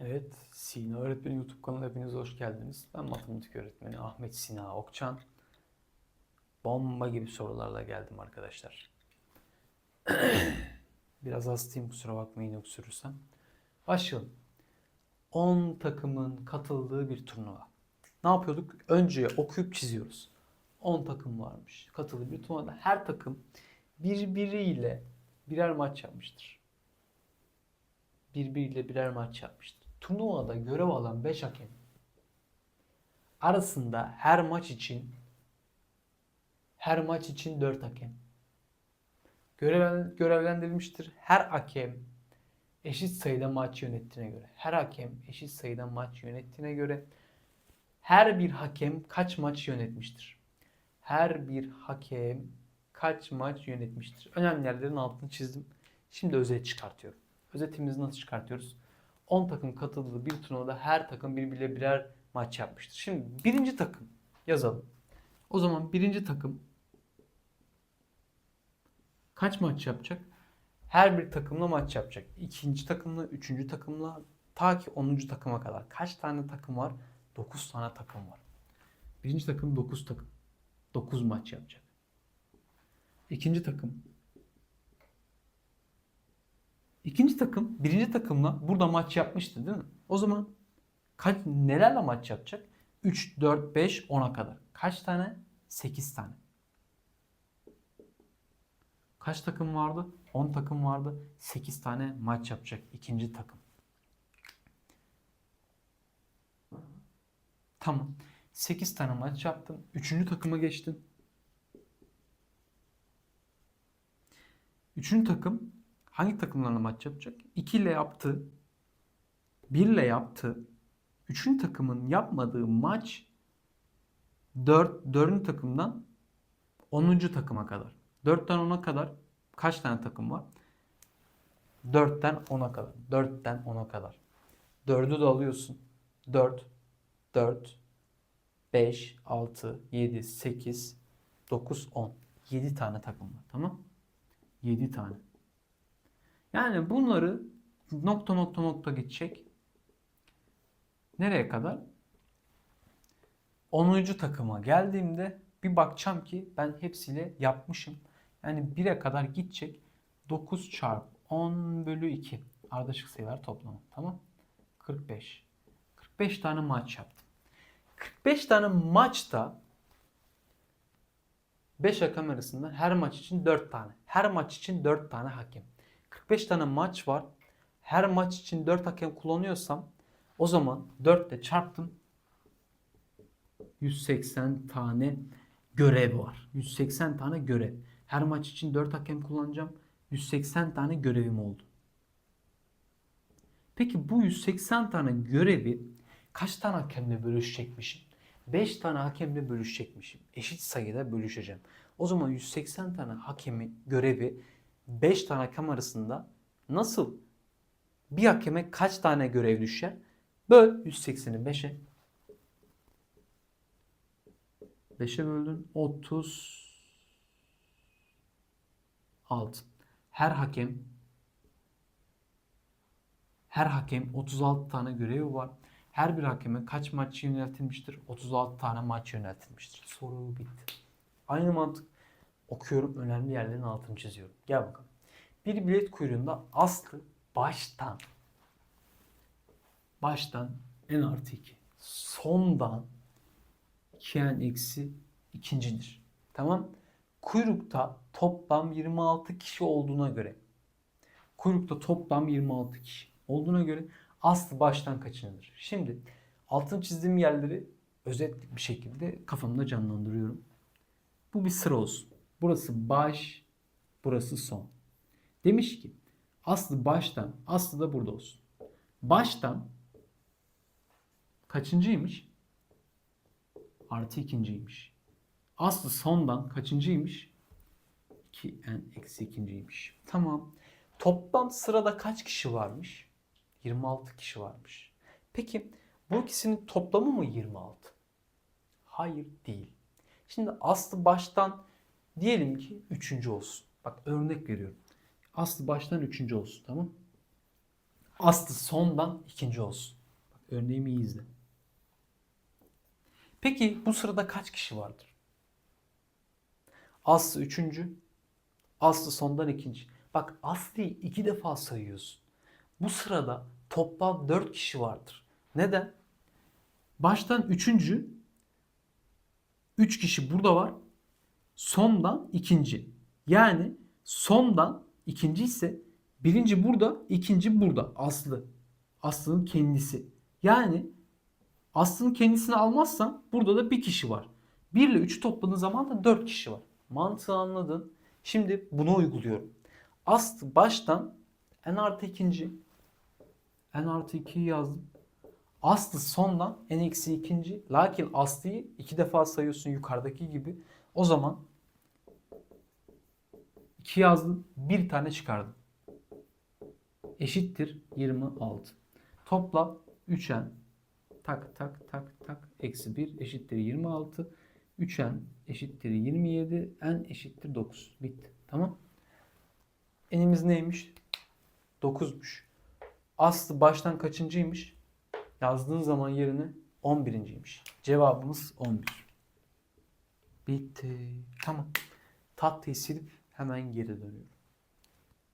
Evet, Sina Öğretmeni YouTube kanalına hepiniz hoş geldiniz. Ben matematik öğretmeni Ahmet Sina Okçan. Bomba gibi sorularla geldim arkadaşlar. Biraz hastayım kusura bakmayın öksürürsem. Başlayalım. 10 takımın katıldığı bir turnuva. Ne yapıyorduk? Önce okuyup çiziyoruz. 10 takım varmış. Katıldığı bir turnuvada her takım birbiriyle birer maç yapmıştır birbiriyle birer maç yapmıştı. Turnuvada görev alan 5 hakem arasında her maç için her maç için 4 hakem görev, görevlendirilmiştir. Her hakem eşit sayıda maç yönettiğine göre her hakem eşit sayıda maç yönettiğine göre her bir hakem kaç maç yönetmiştir? Her bir hakem kaç maç yönetmiştir? Önemli yerlerin altını çizdim. Şimdi özet çıkartıyorum. Özetimizi nasıl çıkartıyoruz? 10 takım katıldığı bir turnuvada her takım birbiriyle birer maç yapmıştır. Şimdi birinci takım yazalım. O zaman birinci takım kaç maç yapacak? Her bir takımla maç yapacak. İkinci takımla, üçüncü takımla ta ki 10. takıma kadar. Kaç tane takım var? 9 tane takım var. Birinci takım 9 takım. 9 maç yapacak. İkinci takım İkinci takım birinci takımla burada maç yapmıştı değil mi? O zaman kaç nelerle maç yapacak? 3, 4, 5, 10'a kadar. Kaç tane? 8 tane. Kaç takım vardı? 10 takım vardı. 8 tane maç yapacak ikinci takım. Tamam. 8 tane maç yaptım. Üçüncü takıma geçtim. Üçüncü takım hangi takımlarla maç yapacak? 2 ile yaptı. 1 ile yaptı. Üçüncü takımın yapmadığı maç 4, 4. takımdan 10. takıma kadar. 4'ten 10'a kadar kaç tane takım var? 4'ten 10'a kadar. 4'ten 10'a kadar. 4'ü de alıyorsun. 4, 4, 5, 6, 7, 8, 9, 10. 7 tane takım var. Tamam? 7 tane. Yani bunları nokta nokta nokta gidecek. Nereye kadar? 10. takıma geldiğimde bir bakacağım ki ben hepsiyle yapmışım. Yani 1'e kadar gidecek. 9 çarpı 10 bölü 2. Ardışık sayılar toplamı. Tamam. 45. 45 tane maç yaptım. 45 tane maçta 5 hakem arasında her maç için 4 tane. Her maç için 4 tane hakem. 45 tane maç var. Her maç için 4 hakem kullanıyorsam o zaman 4 ile çarptım. 180 tane görev var. 180 tane görev. Her maç için 4 hakem kullanacağım. 180 tane görevim oldu. Peki bu 180 tane görevi kaç tane hakemle bölüşecekmişim? 5 tane hakemle bölüşecekmişim. Eşit sayıda bölüşeceğim. O zaman 180 tane hakemi görevi 5 tane hakem arasında nasıl bir hakeme kaç tane görev düşer? Böl 180'i 5'e. 5'e böldün 36. Her hakem her hakem 36 tane görevi var. Her bir hakeme kaç maç yöneltilmiştir? 36 tane maç yöneltilmiştir. Soru bitti. Aynı mantık okuyorum. Önemli yerlerin altını çiziyorum. Gel bakalım. Bir bilet kuyruğunda aslı baştan baştan n artı 2 sondan 2n eksi ikincidir. Tamam. Kuyrukta toplam 26 kişi olduğuna göre kuyrukta toplam 26 kişi olduğuna göre aslı baştan kaçınılır. Şimdi altını çizdiğim yerleri özet bir şekilde kafamda canlandırıyorum. Bu bir sıra olsun. Burası baş, burası son. Demiş ki aslı baştan, aslı da burada olsun. Baştan kaçıncıymış? Artı ikinciymiş. Aslı sondan kaçıncıymış? 2n eksi ikinciymiş. Tamam. Toplam sırada kaç kişi varmış? 26 kişi varmış. Peki bu ikisinin toplamı mı 26? Hayır değil. Şimdi aslı baştan diyelim ki üçüncü olsun. Bak örnek veriyorum. Aslı baştan üçüncü olsun tamam Aslı sondan ikinci olsun. Bak, örneğimi iyi izle. Peki bu sırada kaç kişi vardır? Aslı üçüncü, Aslı sondan ikinci. Bak Aslı'yı iki defa sayıyorsun. Bu sırada toplam dört kişi vardır. Neden? Baştan üçüncü, üç kişi burada var. Sondan ikinci. Yani sondan ikinci ise birinci burada, ikinci burada. Aslı. Aslı'nın kendisi. Yani Aslı'nın kendisini almazsan burada da bir kişi var. 1 ile 3'ü topladığın zaman da 4 kişi var. Mantığı anladın. Şimdi bunu uyguluyorum. Aslı baştan n artı ikinci. n artı 2'yi yazdım. Aslı sondan n eksi ikinci. Lakin Aslı'yı iki defa sayıyorsun yukarıdaki gibi. O zaman 2 yazdım. Bir tane çıkardım. Eşittir 26. Topla 3n tak tak tak tak eksi 1 eşittir 26. 3n eşittir 27. n eşittir 9. Bitti. Tamam. N'imiz neymiş? 9'muş. Aslı baştan kaçıncıymış? Yazdığın zaman yerine 11.ymiş. Cevabımız 11. Bitti. Tamam. Tatlıyı silip hemen geri dönüyorum.